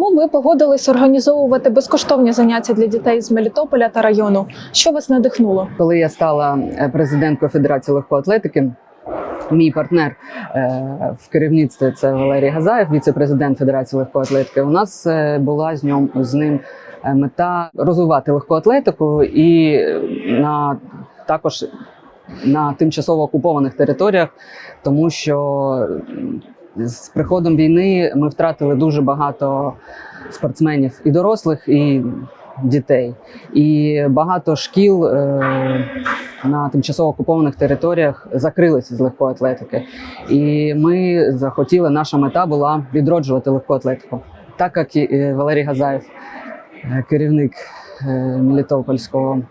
тому ви погодились організовувати безкоштовні заняття для дітей з Мелітополя та району. Що вас надихнуло? Коли я стала е, президенткою Федерації легкої атлетики, мій партнер е, в керівництві це Валерій Газаєв, віце-президент Федерації легкої атлетики. У нас е, була з ньому з ним мета розвивати легку атлетику і на також на тимчасово окупованих територіях, тому що з приходом війни ми втратили дуже багато спортсменів і дорослих, і дітей. І багато шкіл е, на тимчасово окупованих територіях закрилися з легкої атлетики. І ми захотіли, наша мета була відроджувати легку атлетику. Так як і е, Валерій Газаєв, е, керівник е, Мелітопольського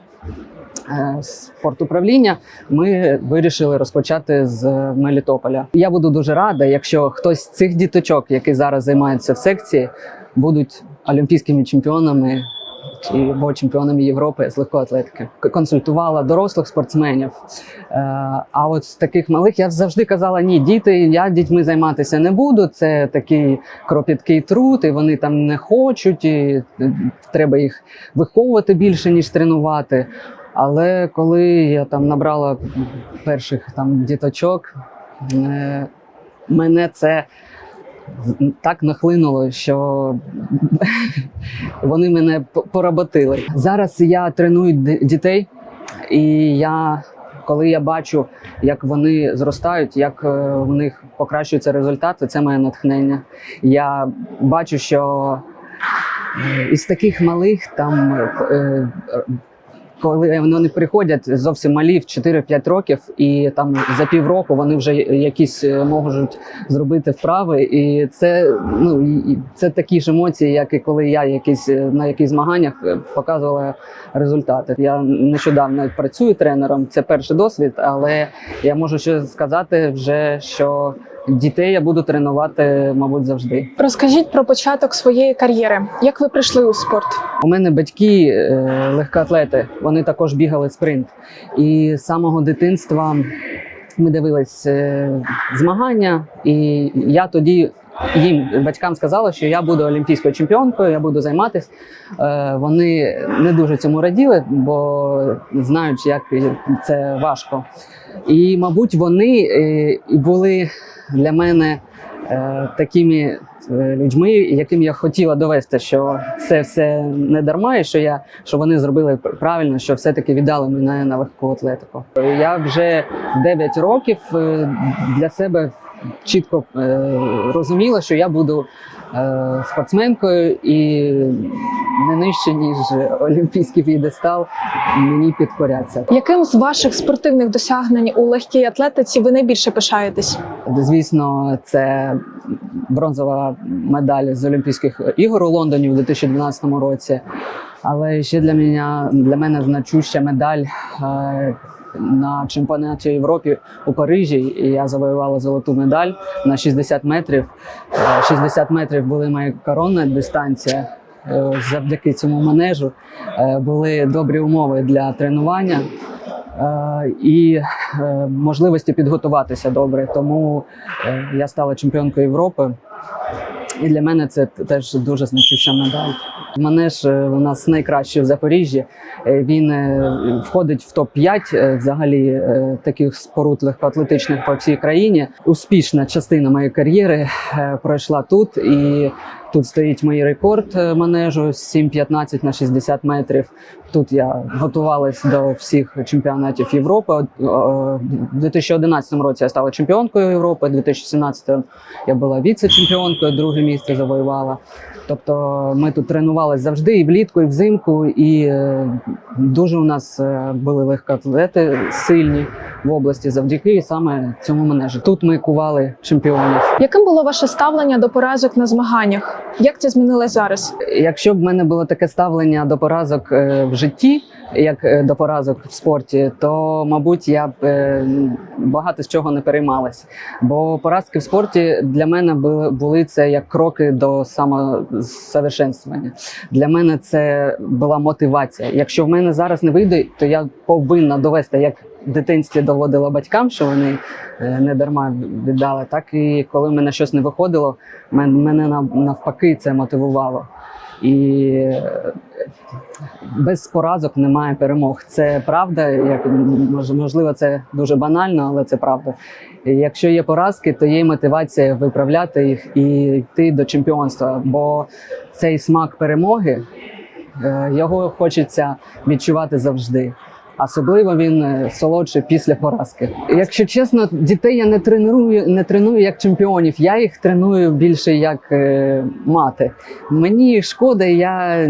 спортуправління, ми вирішили розпочати з Мелітополя. Я буду дуже рада, якщо хтось з цих діточок, які зараз займаються в секції, будуть олімпійськими чемпіонами або чемпіонами Європи з легкої атлетики. Консультувала дорослих спортсменів. Е, А от з таких малих я завжди казала: ні, діти, я дітьми займатися не буду. Це такий кропіткий труд, і вони там не хочуть. І е, треба їх виховувати більше ніж тренувати. Але коли я там набрала перших там діточок, е, мене це так нахлинуло, що вони мене поработили. Зараз я треную дітей, і я, коли я бачу, як вони зростають, як е, у них покращуються результати, це моє натхнення. Я бачу, що е, із таких малих там. Коли вони приходять зовсім малі в 4-5 років, і там за півроку вони вже якісь е, можуть зробити вправи, і це ну це такі ж емоції, як і коли я якісь е, на якихось змаганнях е, показувала результати. Я нещодавно працюю тренером. Це перший досвід, але я можу ще сказати вже, що дітей я буду тренувати, мабуть, завжди. Розкажіть про початок своєї кар'єри. Як ви прийшли у спорт? У мене батьки е, легкоатлети, вони також бігали спринт. І з самого дитинства ми дивились е, змагання, і я тоді їм батькам сказала, що я буду олімпійською чемпіонкою, я буду займатися. Е, вони не дуже цьому раділи, бо знають, як це важко. І, мабуть, вони е, були для мене е, такими людьми, яким я хотіла довести, що це все не дарма, і що я що вони зробили правильно, що все-таки віддали мене на легку атлетику. Я вже 9 років для себе чітко е, розуміла, що я буду е, спортсменкою і не нижче, ніж олімпійський підестал, мені підкоряться. Яким з ваших спортивних досягнень у легкій атлетиці ви найбільше пишаєтесь? Звісно, це бронзова медаль з Олімпійських ігор у Лондоні у 2012 році. Але ще для мене, для мене значуща медаль е, на чемпіонаті Європи у Парижі. І я завоювала золоту медаль на 60 метрів. Е, 60 метрів були моя коронна дистанція. Е, Завдяки цьому манежу е, були добрі умови для тренування. Е, і е, можливості підготуватися добре. Тому е, я стала чемпіонкою Європи. І для мене це теж дуже значуща медаль. Манеж ж у нас найкращий в Запоріжжі. Е, Він е, входить в топ-5 е, взагалі е, таких споруд легкоатлетичних по всій країні. Успішна частина моєї кар'єри е, пройшла тут, і тут стоїть мій рекорд е, манежу 7,15 на 60 метрів. Тут я готувалась до всіх чемпіонатів Європи. Е, У 2011 році я стала чемпіонкою Європи, у 2017 я була віце-чемпіонкою, друге місце завоювала. Тобто ми тут тренувалися завжди і влітку, і взимку, і е, дуже у нас були легкоатлети сильні в області завдяки саме цьому менеджу. Тут ми кували чемпіонів. Яким було ваше ставлення до поразок на змаганнях? Як це змінилось зараз? Якщо б в мене було таке ставлення до поразок е, в житті, як е, до поразок в спорті, то мабуть я б е, багато з чого не переймалась. Бо поразки в спорті для мене були, були це як кроки до самосовершенствування. Для мене це була мотивація. Якщо в мене зараз не вийде, то я повинна довести, як дитинстві доводила батькам, що вони е, не дарма віддали, так і коли в мене щось не виходило, мене нав- навпаки це мотивувало. І е, без поразок немає перемог. Це правда. Як можливо, це дуже банально, але це правда. Якщо є поразки, то є мотивація виправляти їх і йти до чемпіонства. Бо цей смак перемоги е, його хочеться відчувати завжди. Особливо він е, солодший після поразки. Якщо чесно, дітей я не треную, не треную як чемпіонів. Я їх треную більше як е, мати. Мені шкода, я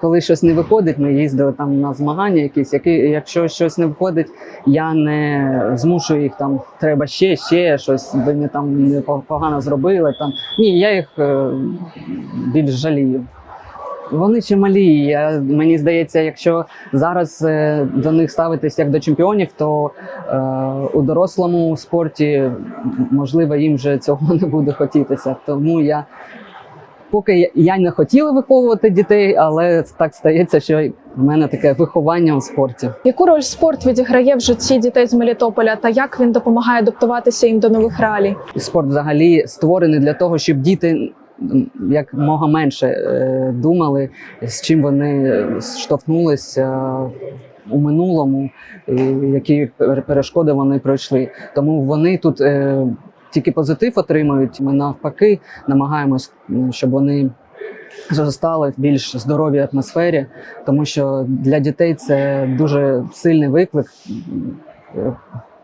коли щось не виходить, ми їздили там на змагання якісь. Які, якщо щось не виходить, я не змушую їх там. Треба ще, ще щось. Ви не там погано зробили. Там ні, я їх е, більш жалію. Вони ще малі. Я, мені здається, якщо зараз е, до них ставитись як до чемпіонів, то е, у дорослому спорті можливо їм вже цього не буде хотітися. Тому я поки я- не хотіла виховувати дітей, але так стається, що в мене таке виховання у спорті. Яку роль спорт відіграє в житті дітей з Мелітополя та як він допомагає адаптуватися їм до нових реалій? Спорт взагалі створений для того, щоб діти як мога менше е, думали, з чим вони штовхнулися у минулому, які перешкоди вони пройшли. Тому вони тут е, тільки позитив отримують. Ми навпаки намагаємось, щоб вони. Зростали в більш здоровій атмосфері, тому що для дітей це дуже сильний виклик е,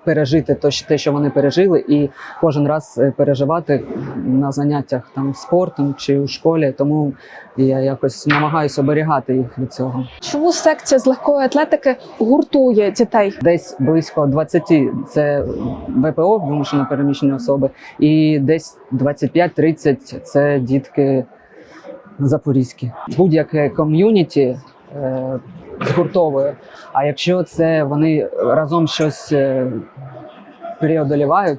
пережити те, що вони пережили, і кожен раз е, переживати на заняттях там спортом чи у школі. Тому я якось намагаюся оберігати їх від цього. Чому секція з легкої атлетики гуртує дітей? Десь близько 20 – це ВПО, вимушено переміщені особи, і десь 25-30 – це дітки запорізькі. Будь-яке ком'юніті е, згуртовує. А якщо це вони разом щось преодолівають,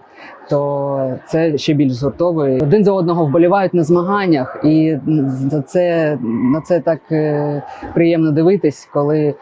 то це ще більш згуртовує. Один за одного вболівають на змаганнях, і за це на це так е, приємно дивитись, коли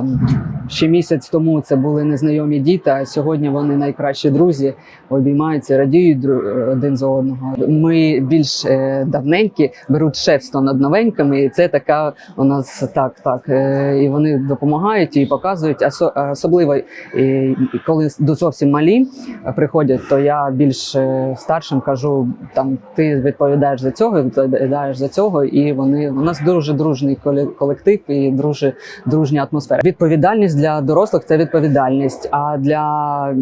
там ще місяць тому це були незнайомі діти, а сьогодні вони найкращі друзі, обіймаються, радіють один за одного. Ми більш е, давненькі беруть шефство над новенькими, і це така у нас так, так. Е, і вони допомагають і показують. Осо- особливо і коли до зовсім малі е, приходять, то я більш е, старшим кажу: там ти відповідаєш за цього, відповідаєш за цього, і вони у нас дуже дружний коле- колектив і дуже дружня атмосфера. Відповідальність для дорослих це відповідальність. А для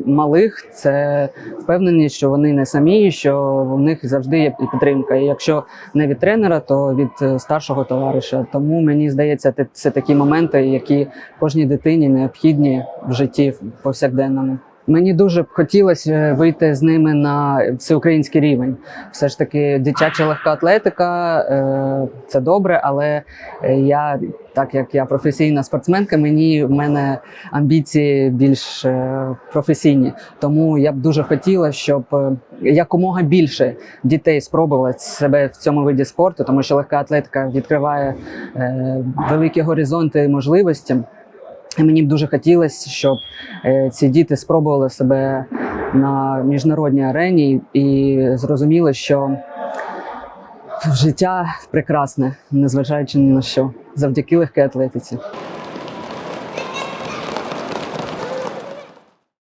малих це впевненість, що вони не самі, що в них завжди є підтримка. І якщо не від тренера, то від е, старшого товариша. Тому мені здається, це такі моменти, які кожній дитині необхідні в житті повсякденному. Мені дуже б хотілося е, вийти з ними на всеукраїнський рівень. Все ж таки, дитяча легка атлетика е, це добре, але е, я, так як я професійна спортсменка, мені в мене амбіції більш професійні. Тому я б дуже хотіла, щоб якомога більше дітей спробували себе в цьому виді спорту, тому що легка атлетика відкриває великі горизонти можливості. І мені б дуже хотілося, щоб е, ці діти спробували себе на міжнародній арені і зрозуміли, що життя прекрасне, незважаючи ні на що, завдяки легкій атлетиці.